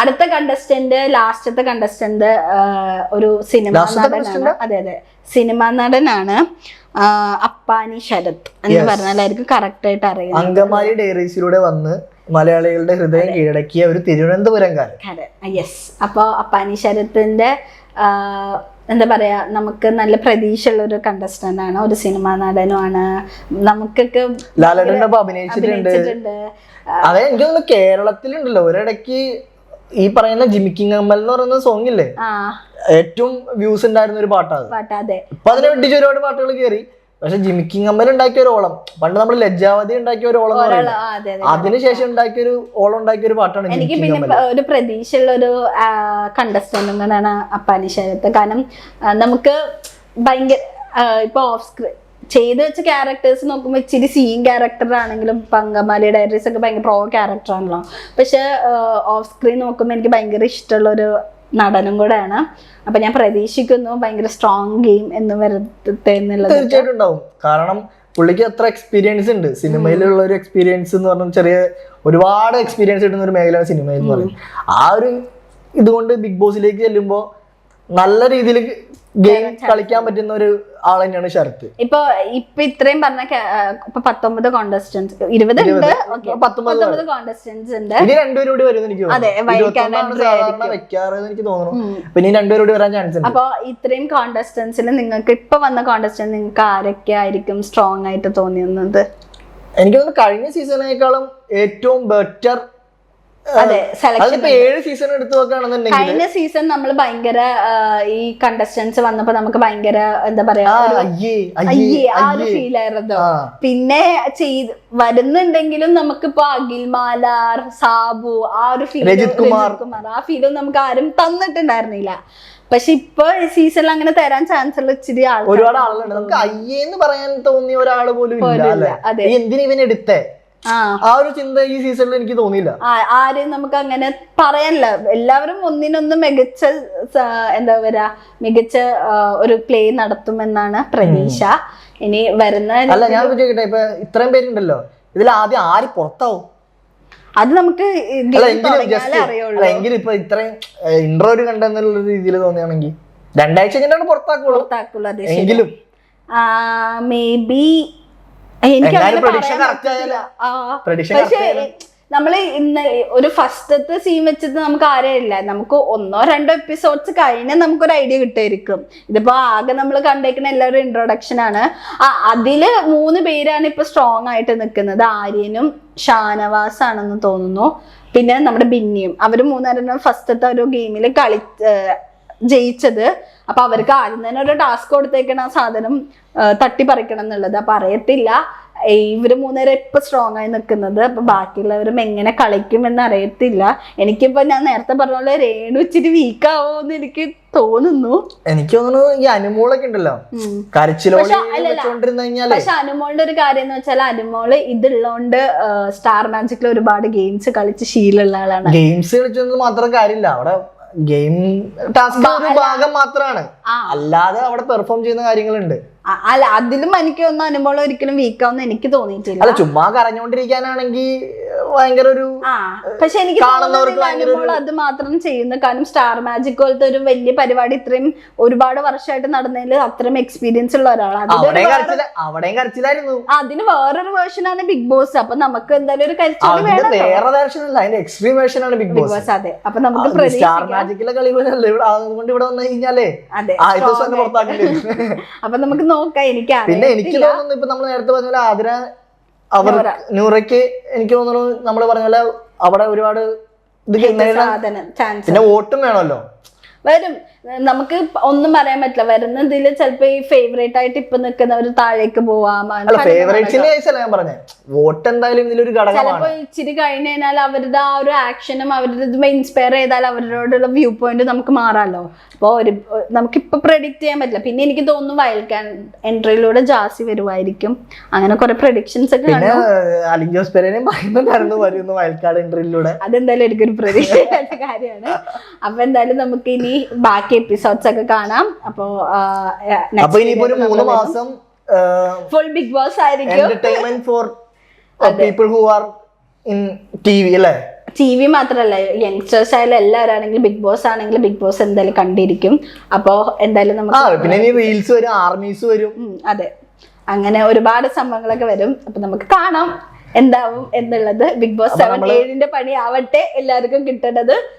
അടുത്ത കണ്ടസ്റ്റന്റ് ലാസ്റ്റത്തെ കണ്ടസ്റ്റന്റ് ഒരു സിനിമ നടനാണ്. അതെ അതെ. സിനിമ നടനാണ് അപ്പാനി ശരത് എന്ന് പറഞ്ഞാലായിരിക്കും കറക്റ്റ് ആയിട്ട് അറിയാം. അങ്കമാലി ഡയറീസിലൂടെ വന്ന് മലയാളികളുടെ ഹൃദയം കീഴടക്കിയ ഒരു തിരുവനന്തപുരംകാരൻ യെസ് അപ്പോൾ അപ്പാനി ശരത്തിന്റെ എന്താ പറയാ നമുക്ക് നല്ല പ്രതീക്ഷയുള്ള ഒരു കണ്ടസ്റ്റന്റ് ആണ് ഒരു സിനിമാ നടനുമാണ്. നമുക്കൊക്കെ ലാലേട്ടന്റെ അഭിനയിച്ചിട്ടുണ്ട്. അതെ എനിക്ക് തോന്നുന്നു കേരളത്തിലുണ്ടല്ലോ. ഒരിടയ്ക്ക് ഈ പറയുന്ന ജിമിക്കിങ് അമ്മൽ എന്ന് പറയുന്ന സോങ് ഇല്ലേ? ഏറ്റവും വ്യൂസ് ഉണ്ടായിരുന്ന ഒരു പാട്ടാണ് അപ്പൊ അതിനെ വെട്ടിച്ച് ഒരുപാട് പാട്ടുകൾ കയറി പക്ഷെ ജിമിക്കിങ് അമ്മൽ ഉണ്ടാക്കിയ ഒരു ഓളം പണ്ട് നമ്മൾ ലജ്ജാവതി ഉണ്ടാക്കിയ ഒരു ഓളം അതിനുശേഷം ഉണ്ടാക്കിയ ഒരു ഓളം ഉണ്ടാക്കിയ ഒരു പാട്ടാണ് എനിക്ക് പിന്നെ ഒരു പ്രതീക്ഷയുള്ള ഒരു കണ്ടസ്റ്റന്റ് അപ്പാനി ശരത്ത് കാരണം നമുക്ക് ഭയങ്കര ഇപ്പൊ ഓഫ് സ്ക്രീൻ ചെയ്ത് വെച്ച ക്യാരക്ടേഴ്സ് നോക്കുമ്പോൾ ഇച്ചിരി സീൻ ക്യാരക്ടർ ആണെങ്കിലും പങ്കമാലി ഡയറീസ് ഒക്കെ ഭയങ്കര പ്രോ ക്യാരക്ടർ ആണല്ലോ. പക്ഷെ ഓഫ് സ്ക്രീൻ നോക്കുമ്പോൾ എനിക്ക് ഭയങ്കര ഇഷ്ടമുള്ള ഒരു നടനും കൂടെയാണ്. അപ്പൊ ഞാൻ പ്രതീക്ഷിക്കുന്നു ഭയങ്കര സ്ട്രോങ് ഗെയിം എന്ന് വരത്തെ എന്നുള്ളത്. തീർച്ചയായിട്ടും ഉണ്ടാവും. കാരണം പുള്ളിക്ക് അത്ര എക്സ്പീരിയൻസ് ഉണ്ട്. സിനിമയിലുള്ള ഒരു എക്സ്പീരിയൻസ് എന്ന് പറഞ്ഞാൽ ചെറിയ ഒരുപാട് എക്സ്പീരിയൻസ് കിട്ടുന്ന ഒരു മേഖലയാണ് സിനിമയിൽ എന്ന് പറയുന്നത്. ആ ഒരു ഇതുകൊണ്ട് ബിഗ് ബോസിലേക്ക് ചെല്ലുമ്പോൾ നല്ല രീതിയിൽ ഗെയിം കളിക്കാൻ പറ്റുന്ന ഒരു ആൾ തന്നെയാണ് ശരത്ത് ഇപ്പൊ ഇപ്പൊ ഇത്രയും പറഞ്ഞ ഇപ്പൊ പത്തൊമ്പത് കോണ്ടസ്റ്റൻസ് ഇരുപത് ഉണ്ട്? പത്തൊമ്പത് കോണ്ടസ്റ്റൻസ് ഉണ്ട്. ഇനി രണ്ടുപേരും കൂടി വരും എനിക്ക് അതെ, വെക്കാറ് എനിക്ക് തോന്നുന്നു. പിന്നെ വരാൻ ചാൻസ് ഉണ്ട്. അപ്പൊ ഇത്രയും കോണ്ടസ്റ്റൻസിൽ നിങ്ങൾക്ക് ഇപ്പൊ വന്ന കോണ്ടസ്റ്റന്റ് നിങ്ങൾക്ക് ആരൊക്കെ ആയിരിക്കും സ്ട്രോങ് ആയിട്ട് തോന്നിയത് എനിക്ക് തോന്നുന്നു കഴിഞ്ഞ സീസണിനേക്കാളും ഏറ്റവും ബെറ്റർ അതെ സെലക്ഷൻ ഏഴ് സീസൺ എടുത്തു നോക്കുകയാണെന്നുണ്ടെങ്കിൽ കഴിഞ്ഞ സീസൺ നമ്മൾ ഭയങ്കര ഈ കണ്ടസ്റ്റൻസ് വന്നപ്പോ നമുക്ക് ഭയങ്കര എന്താ പറയാ അയ്യേ ആ ഒരു ഫീൽ ആയിരുന്നു. പിന്നെ ചെയ്ത് വരുന്നുണ്ടെങ്കിലും നമുക്കിപ്പോ അഖിൽ മാലാർ സാബു ആ ഒരു ഫീൽ രജിത് കുമാർ. ആ ഫീലും നമുക്ക് ആരും തന്നിട്ടുണ്ടായിരുന്നില്ല. പക്ഷെ ഇപ്പൊ സീസണിൽ അങ്ങനെ തരാൻ ചാൻസ് ഉള്ള ഇച്ചിരി ആൾ ഒരുപാട് ആളുകളുണ്ട്. നമുക്ക് അയ്യേന്ന് പറയാൻ തോന്നിയ ഒരാൾ പോലും ഇല്ല. എന്തിനു ഇവൻ എടുത്തേ? ആ. ഒരു ചിന്ത ഈ സീസണിൽ എനിക്ക് തോന്നിയില്ല. ആരും നമുക്ക് അങ്ങനെ പറയാനില്ല. എല്ലാവരും ഒന്നിനൊന്ന് മികച്ച എന്താ പറയാ മികച്ച ഒരു പ്ലേ നടത്തുമെന്നാണ് പ്രതീക്ഷ. ഇനി വരുന്ന അല്ല ഞാൻ ചോദിക്കട്ടെ ഇപ്പൊ ഇത്രയും പേരുണ്ടല്ലോ. ഇതിൽ ആദ്യം ആര് പുറത്താവും? അത് നമുക്ക് എങ്കിലും ഇപ്പൊ ഇത്രയും ഇൻട്രോഡ് കണ്ടെന്നുള്ള രീതിയിൽ തോന്നിയാണെങ്കിൽ രണ്ടാഴ്ച കഴിഞ്ഞിട്ടാണ് പുറത്താക്കുള്ളൂ. പുറത്താക്കുള്ളൂ എങ്കിലും. മേ ബി എനിക്ക് നമ്മൾ ഇന്ന് ഒരു ഫസ്റ്റത്തെ സീൻ വെച്ചിട്ട് നമുക്ക് ആരെയില്ല നമുക്ക് ഒന്നോ രണ്ടോ എപ്പിസോഡ്സ് കഴിഞ്ഞാൽ നമുക്കൊരു ഐഡിയ കിട്ടുമായിരിക്കും ഇതിപ്പോ ആകെ നമ്മൾ കണ്ടേക്കുന്ന എല്ലാവരും ഇൻട്രൊഡക്ഷൻ ആണ്. ആ അതിൽ മൂന്ന് പേരാണ് ഇപ്പൊ സ്ട്രോങ് ആയിട്ട് നിൽക്കുന്നത് ആര്യനും ഷാനവാസ് ആണെന്ന് തോന്നുന്നു. പിന്നെ നമ്മുടെ ബിന്നിയും. അവർ മൂന്നാരും ഫസ്റ്റത്തെ ഒരു ഗെയിമിൽ കളി ജയിച്ചത്. അപ്പൊ അവർക്ക് ആദ്യം തന്നെ ഒരു ടാസ്ക് കൊടുത്തേക്കണ ആ സാധനം തട്ടി തട്ടിപ്പറിക്കണം എന്നുള്ളത്. അപ്പൊ അറിയത്തില്ല. ഇവർ മൂന്നുപേരും ഇപ്പൊ സ്ട്രോങ് ആയി നിൽക്കുന്നത്. അപ്പൊ ബാക്കിയുള്ളവരും എങ്ങനെ കളിക്കും എന്ന് അറിയത്തില്ല. എനിക്കിപ്പോ ഞാൻ നേരത്തെ പറഞ്ഞ പോലെ രേണു ഇച്ചിരി വീക്ക് ആവോന്ന് എനിക്ക് തോന്നുന്നു. എനിക്ക് തോന്നുന്നു ഈ അനുമോളൊക്കെ ഉണ്ടല്ലോ. പക്ഷെ അനുമോളുടെ ഒരു കാര്യം എന്ന് വെച്ചാൽ അനുമോൾ ഇതുള്ളോണ്ട് സ്റ്റാർ മാജിക്കിൽ ഒരുപാട് ഗെയിംസ് കളിച്ച് ശീലമുള്ള ആളാണ്. ഗെയിംസ് കളിച്ചൊന്നും മാത്രം കാര്യമില്ല. അവിടെ ഗെയിം ടാസ്ക് ഒരു ഭാഗം മാത്രമാണ് അല്ലാതെ അവിടെ പെർഫോം ചെയ്യുന്ന കാര്യങ്ങളുണ്ട്. അല്ല അതിലും എനിക്ക് ഒന്നും അനുഭവം ഒരിക്കലും വീക്കാവുന്ന എനിക്ക് തോന്നിയിട്ടില്ല. അല്ല ചുമ്മാ കരഞ്ഞോണ്ടിരിക്കാനാണെങ്കിൽ ഭയങ്കര ഒരു പക്ഷെ എനിക്ക് കാണുന്നവർക്ക് അത് മാത്രം ചെയ്യുന്നു കാരണം സ്റ്റാർ മാജിക് പോലത്തെ ഒരു വലിയ പരിപാടി ഇത്രയും ഒരുപാട് വർഷമായിട്ട് നടന്നതിൽ അത്രയും എക്സ്പീരിയൻസ് ഉള്ള ഒരാളാണ്. അതിന് വേറൊരു വേർഷൻ ആണ് ബിഗ് ബോസ് അപ്പൊ നമുക്ക് എന്തായാലും ഒരു വേറെ എക്സ്ട്രീം വേർഷൻ ആണ് ബിഗ് ബോസ് അതെ. അപ്പൊ നമുക്ക് സ്റ്റാർ മാജിക്കിലെ കളി അതുകൊണ്ട് ഇവിടെ വന്നു കഴിഞ്ഞാലേ അപ്പൊ നമുക്ക് നോക്കാം എനിക്ക് പിന്നെ എനിക്ക് തോന്നുന്നു ഇപ്പൊ നമ്മൾ നേരത്തെ പറഞ്ഞ ആതിര അവർ നൂറയ്ക്ക് എനിക്ക് തോന്നുന്നു നമ്മൾ പറഞ്ഞ പോലെ അവിടെ ഒരുപാട് ഇത് ചാൻസ് പിന്നെ വോട്ടും വേണമല്ലോ. വരും. നമുക്ക് ഒന്നും പറയാൻ പറ്റില്ല. വരുന്നതിൽ ചിലപ്പോ ഈ ഫേവറേറ്റ് ആയിട്ട് ഇപ്പൊ നിൽക്കുന്നവർ താഴേക്ക് പോവാം അല്ല ഞാൻ പറഞ്ഞേ. വോട്ട് എന്തായാലും ഇതിലൊരു ചിലപ്പോ ഘടകമാണ് ഇച്ചിരി കഴിഞ്ഞു കഴിഞ്ഞാൽ അവരുടെ ആ ഒരു ആക്ഷനും അവരുടെ ഇത് ഇൻസ്പയർ ചെയ്താൽ അവരോടുള്ള വ്യൂ പോയിന്റ് നമുക്ക് മാറാമല്ലോ അപ്പൊ ഒരു നമുക്കിപ്പൊ പ്രെഡിക്റ്റ് ചെയ്യാൻ പറ്റില്ല. പിന്നെ എനിക്ക് തോന്നുന്നു വയൽക്കാൻ എൻട്രിയിലൂടെ ജാസി വരുമായിരിക്കും അങ്ങനെ കുറെ പ്രഡിക്ഷൻസ് ഒക്കെ പിന്നെ കാണും അലിൻ ജോസ് പെരേനെയും വരുന്നു വയൽക്കാട് എൻട്രിയിലൂടെ അതെന്തായാലും എനിക്കൊരു പ്രതീക്ഷ കാര്യമാണ്. അപ്പൊ എന്തായാലും നമുക്ക് ഇനി ബാക്കി എപ്പിസോഡ്സ് ഒക്കെ കാണാം. അപ്പോ അപ്പൊ ഇനിയിപ്പോ ഒരു മൂന്ന് മാസം ഫുൾ ബിഗ് ബോസ് ആയിരിക്കും. Entertainment for people who are in T V അല്ലേ? ടി വി മാത്രമല്ല യങ്സ്റ്റേഴ്സ് ആയാലും എല്ലാവരാണെങ്കിലും ബിഗ് ബോസ് ആണെങ്കിലും ബിഗ് ബോസ് എന്തായാലും കണ്ടിരിക്കും. അപ്പോൾ എന്തായാലും നമുക്ക് പിന്നെ റീൽസ് വരും ആർമീസ് വരും. അതെ. അങ്ങനെ ഒരുപാട് സംഭവങ്ങളൊക്കെ വരും. അപ്പൊ നമുക്ക് കാണാം എന്താവും എന്നുള്ളത്. ബിഗ് ബോസ് സെവൻ ഏഴിന്റെ പണി ആവട്ടെ എല്ലാവർക്കും കിട്ടേണ്ടത്.